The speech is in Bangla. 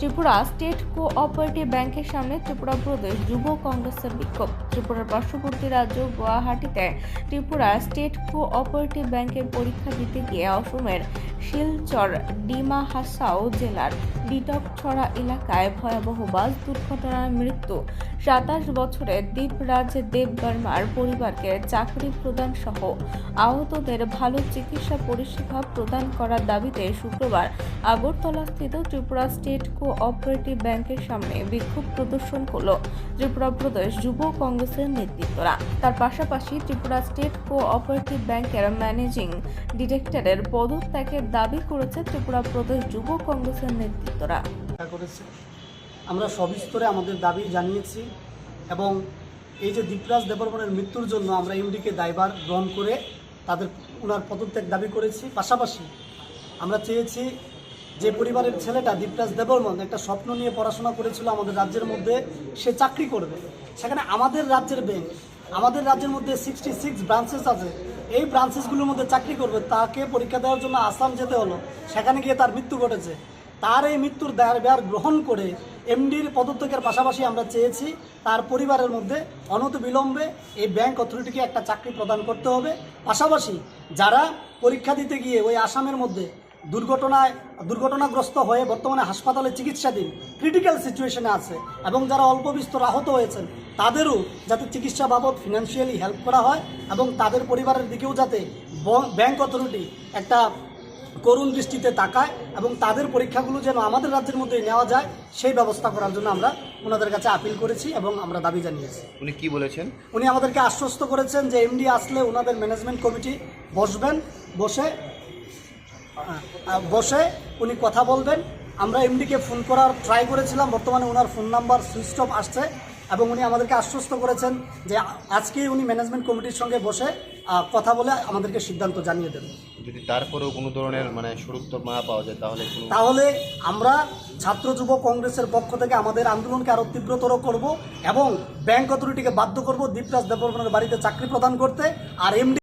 ত্রিপুরা স্টেট কোঅপারেটিভ ব্যাংকের সামনে ত্রিপুরা প্রদেশ যুব কংগ্রেসের বিক্ষোভ। ত্রিপুরার পার্শ্ববর্তী রাজ্য গুয়াহাটিতে ত্রিপুরা স্টেট কোঅপারেটিভ ব্যাংকের পরীক্ষা দিতে গিয়ে অসমের শিলচর ডিমা হাসাও জেলার ডিটকছড়া এলাকায় ভয়াবহ বাস দুর্ঘটনায় মৃত্যু। সাতাশ বছরের দ্বীপরাজ দেব বর্মার পরিবারকে চাকরি প্রদান সহ আহতদের ভালো চিকিৎসা পরিষেবা প্রদান করার দাবিতে শুক্রবার আগরতলাস্থিত ত্রিপুরা স্টেট কোঅপারেটিভ ব্যাংকের সামনে বিক্ষোভ প্রদর্শন করল ত্রিপুরা প্রদেশ যুব কংগ্রেসের নেতৃত্বরা। তার পাশাপাশি ত্রিপুরা স্টেট কোঅপারেটিভ ব্যাংকের ম্যানেজিং ডিরেক্টরের পদত্যাগের দাবি করেছে ত্রিপুরা প্রদেশ যুব কংগ্রেসের নেতৃত্বরা। আমরা সবিস্তরে আমাদের দাবি জানিয়েছি এবং এই যে দীপরাজ দেববর্মনের মৃত্যুর জন্য আমরা ইউডিকে দায়বার গ্রহণ করে তাদের ওনার পদত্যাগ দাবি করেছি। পাশাপাশি আমরা চেয়েছি যে পরিবারের ছেলেটা দীপরাজ দেববর্মন একটা স্বপ্ন নিয়ে পড়াশোনা করেছিল আমাদের রাজ্যের মধ্যে, সে চাকরি করবে। সেখানে আমাদের রাজ্যের ব্যাংক আমাদের রাজ্যের মধ্যে সিক্সটি সিক্স ব্রাঞ্চেস আছে। এই ব্রাঞ্চেসগুলোর মধ্যে চাকরি করবে, তাকে পরীক্ষা দেওয়ার জন্য আসাম যেতে হলো। সেখানে গিয়ে তার মৃত্যু ঘটেছে। তার এই মৃত্যুর দায়ভার গ্রহণ করে এমডির পদত্যাগের পাশাপাশি আমরা চেয়েছি তার পরিবারের মধ্যে অনত বিলম্বে এই ব্যাংক অথরিটিকে একটা চাকরি প্রদান করতে হবে। পাশাপাশি যারা পরীক্ষা দিতে গিয়ে ওই আসামের মধ্যে দুর্ঘটনায় দুর্ঘটনাগ্রস্ত হয়ে বর্তমানে হাসপাতালে চিকিৎসাধীন ক্রিটিক্যাল সিচুয়েশনে আছে এবং যারা অল্প বিস্তর আহত হয়েছেন, তাদেরও যাতে চিকিৎসা বাবদ ফিনান্সিয়ালি হেল্প করা হয় এবং তাদের পরিবারের দিকেও যাতে ব্যাংক অথরিটি একটা করুণ দৃষ্টিতে তাকায় এবং তাদের পরীক্ষাগুলো যেন আমাদের রাজ্যের মধ্যে নেওয়া যায় সেই ব্যবস্থা করার জন্য আমরা ওনাদের কাছে আপিল করেছি এবং আমরা দাবি জানিয়েছি। উনি কি বলেছেন? উনি আমাদেরকে আশ্বস্ত করেছেন যে এমডি আসলে ওনাদের ম্যানেজমেন্ট কমিটি বসবেন বসে বসে উনি কথা বলবেন। আমরা এমডিকে ফোন করার ট্রাই করেছিলাম বর্তমানে ওনার ফোন নাম্বার সুইচ অফ আসছে এবং উনি আমাদেরকে আশ্বস্ত করেছেন যে আজকেই উনি ম্যানেজমেন্ট কমিটির সঙ্গে বসে কথা বলে আমাদেরকে সিদ্ধান্ত জানিয়ে দেবেন। যদি তারপরেও কোনো ধরনের মানে সরুত্তর না পাওয়া যায়, তাহলে তাহলে আমরা ছাত্র যুব কংগ্রেসের পক্ষ থেকে আমাদের আন্দোলনকে আরও তীব্রতর করব এবং ব্যাংক অথরিটিকে বাধ্য করব দীপরাজ দেববর্মনের বাড়িতে চাকরি প্রদান করতে, আর এমডি